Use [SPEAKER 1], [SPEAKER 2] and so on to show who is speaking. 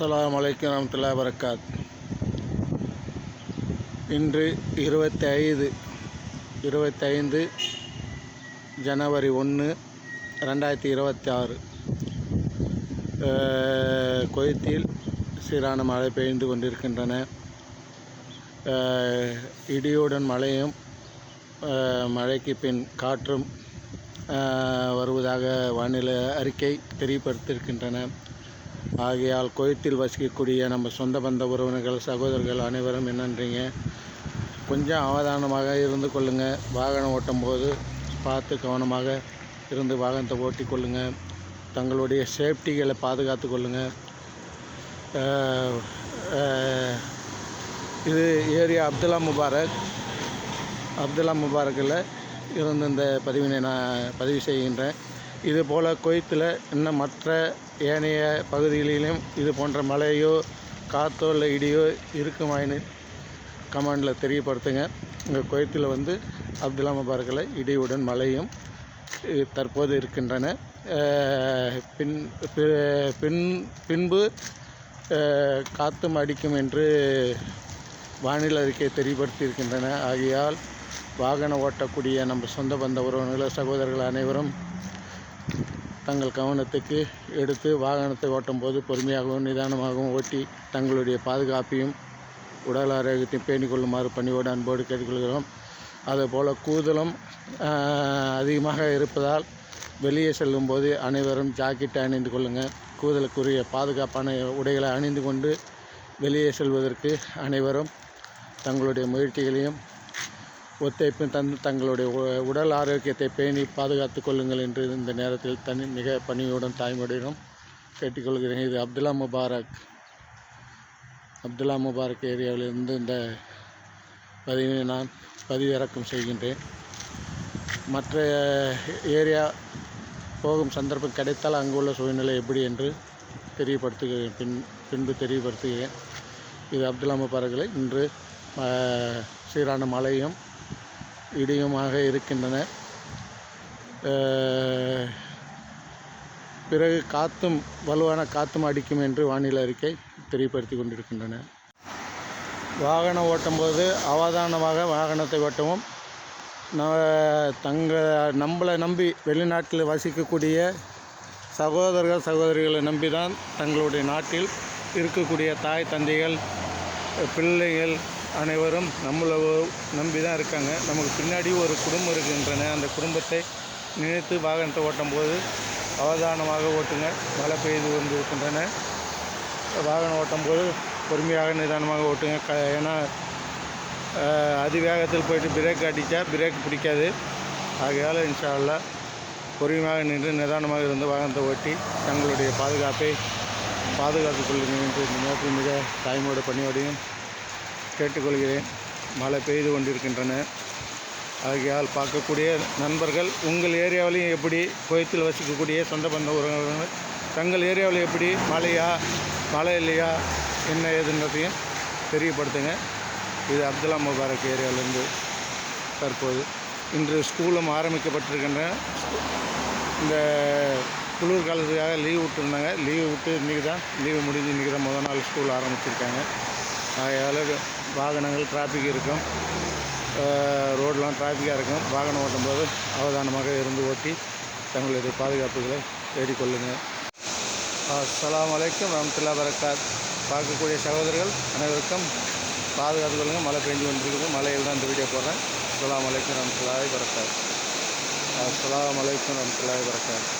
[SPEAKER 1] அஸ்லாம் வலைக்கம் வரமத்துல்லா வரகாத் இன்று இருபத்தி ஐந்து இருபத்தைந்து ஜனவரி ஒன்று ரெண்டாயிரத்தி இருபத்தி ஆறு. கொய்த்தில் சீரான மழை பெய்து கொண்டிருக்கின்றன. இடியுடன் மழையும் மழைக்கு பின் காற்றும் வருவதாக வானிலை அறிக்கை தெரியப்படுத்தியிருக்கின்றன. ஆகையால் குவைத்தில் வசிக்கக்கூடிய நம்ம சொந்த பந்த உறவினர்கள் சகோதரர்கள் அனைவரும் என்னன்றீங்க கொஞ்சம் அவதானமாக இருந்து கொள்ளுங்கள் வாகனம் ஓட்டும் போது பார்த்து கவனமாக இருந்து வாகனத்தை ஓட்டி கொள்ளுங்கள் தங்களுடைய சேஃப்டிகளை பாதுகாத்து கொள்ளுங்கள் இது ஏரியா அப்துல்லா முபாரக். அப்துல்லா முபாரக்கில் இருந்து இந்த பதிவினை நான் பதிவு செய்கின்றேன். இதுபோல் குவைத்தில் இன்னும் மற்ற ஏனைய பகுதிகளிலும் இது போன்ற மழையோ காற்றோ இல்லை இடியோ இருக்குமாயின்னு கமெண்டில் தெரியப்படுத்துங்க. இங்கே குவைத்தில் வந்து அப்துல்லா முபாரக்கில் இடியுடன் மழையும் தற்போது இருக்கின்றன. பின் பின் பின்பு காற்றும் அடிக்கும் என்று வானிலை அறிக்கை தெரியப்படுத்தியிருக்கின்றன. ஆகையால் வாகனம் ஓட்டக்கூடிய நம்ம சொந்த பந்த உறவினர்கள் சகோதரர்கள் அனைவரும் தங்கள் கவனத்துக்கு எடுத்து வாகனத்தை ஓட்டும்போது பொறுமையாகவும் நிதானமாகவும் ஓட்டி தங்களுடைய பாதுகாப்பையும் உடல் ஆரோக்கியத்தையும் பேணிக்கொள்ளுமாறு பணியோடு அன்போடு கேட்டுக்கொள்கிறோம். அதுபோல் கூதலும் அதிகமாக இருப்பதால் வெளியே செல்லும்போது அனைவரும் ஜாக்கெட்டை அணிந்து கொள்ளுங்கள் கூதலுக்குரிய பாதுகாப்பான உடைகளை அணிந்து கொண்டு வெளியே செல்வதற்கு அனைவரும் தங்களுடைய முயற்சிகளையும் ஒத்துழைப்பு தந்து தங்களுடைய உ- உடல் ஆரோக்கியத்தை பேணி பாதுகாத்துக் கொள்ளுங்கள் என்று இந்த நேரத்தில் தனி மிக பணியுடன் தாய்மொழியிடம் கேட்டுக்கொள்கிறேன். இது அப்துல்லா முபாரக். அப்துல்லா முபாரக் ஏரியாவிலிருந்து இந்த பதிவினை நான் பதிவிறக்கம் செய்கின்றேன். மற்ற ஏரியா போகும் சந்தர்ப்பம் கிடைத்தால் அங்குள்ள சூழ்நிலை எப்படி என்று தெரியப்படுத்துகிறேன். பின் பின்பு தெரியப்படுத்துகிறேன். இது அப்துல்லா முபாரக்கில் இன்று சீரான மழையும் இடியுமாக இருக்கின்றன. பிறகு காற்றும் வலுவான காற்றும் அடிக்கும் என்று வானிலை அறிக்கை தெரியப்படுத்தி கொண்டிருக்கின்றன. வாகனம் ஓட்டும்போது அவதானமாக வாகனத்தை ஓட்டவும் ந- தங்க நம்மளை நம்பி வெளிநாட்டில் வசிக்கக்கூடிய சகோதரர்கள் சகோதரிகளை நம்பி தான் தங்களுடைய நாட்டில் இருக்கக்கூடிய தாய் தந்தைகள் பிள்ளைகள் அனைவரும் நம்மளை நம்பி தான் இருக்காங்க. நமக்கு பின்னாடி ஒரு குடும்பம் இருக்கின்றன. அந்த குடும்பத்தை நினைத்து வாகனத்தை ஓட்டும் போது அவதானமாக ஓட்டுங்க. மழை பெய்து வந்து இருக்கின்றன வாகனம் ஓட்டும் போது பொறுமையாக நிதானமாக ஓட்டுங்க. க ஏன்னா அதிவேகத்தில் போயிட்டு பிரேக் அடித்தா பிரேக் பிடிக்காது. ஆகையால் இன்ஷா பொறுமையாக நின்று நிதானமாக இருந்து வாகனத்தை ஓட்டி தங்களுடைய பாதுகாப்பை பாதுகாத்துக் கொள்ளுங்கள் என்று இந்த நேரத்தில் மிக தாய்மோட பணியோடையும் கேட்டுக்கொள்கிறேன். மழை பெய்து கொண்டிருக்கின்றன. ஆகையால் பார்க்கக்கூடிய நண்பர்கள் உங்கள் ஏரியாவிலையும் எப்படி கோயத்தில் வசிக்கக்கூடிய சொந்த பந்த உறவினர்கள் தங்கள் ஏரியாவில் எப்படி மழையா மழை இல்லையா என்ன ஏதுன்றதையும் தெரியப்படுத்துங்க. இது அப்துல்லா முபாரக் ஏரியாவிலேருந்து தற்போது. இன்று ஸ்கூலும் ஆரம்பிக்கப்பட்டிருக்கின்றன. இந்த குளிர் காலத்துக்காக லீவ் விட்டுருந்தாங்க. லீவு விட்டு இன்றைக்கி தான் லீவு முடிஞ்சு இன்றைக்கி தான் முதல் நாள் ஸ்கூல் ஆரம்பிச்சிருக்காங்க. அதனால் வாகனங்கள் டிராஃபிக் இருக்கும். ரோடெலாம் டிராஃபிக்காக இருக்கும். வாகனம் ஓட்டும்போது அவதானமாக இருந்து ஓட்டி தங்களுடைய பாதுகாப்புகளை தேடிக்கொள்ளுங்கள். அஸ்லாம் அலைக்கும் ரம்துல்லா வரகாத் பார்க்கக்கூடிய சகோதரர்கள் அனைவருக்கும் பாதுகாத்து கொள்ளுங்கள். மழை பெஞ்சு கொண்டிருக்குது. மழையில் தான் இந்த வீடியோ போடுறேன். அஸ்லாம் அலைக்கும் ரம்துல்லாய் வரகாத் அஸ்லாம் வலைக்கம் ரம்துல்லாய் வரகாத்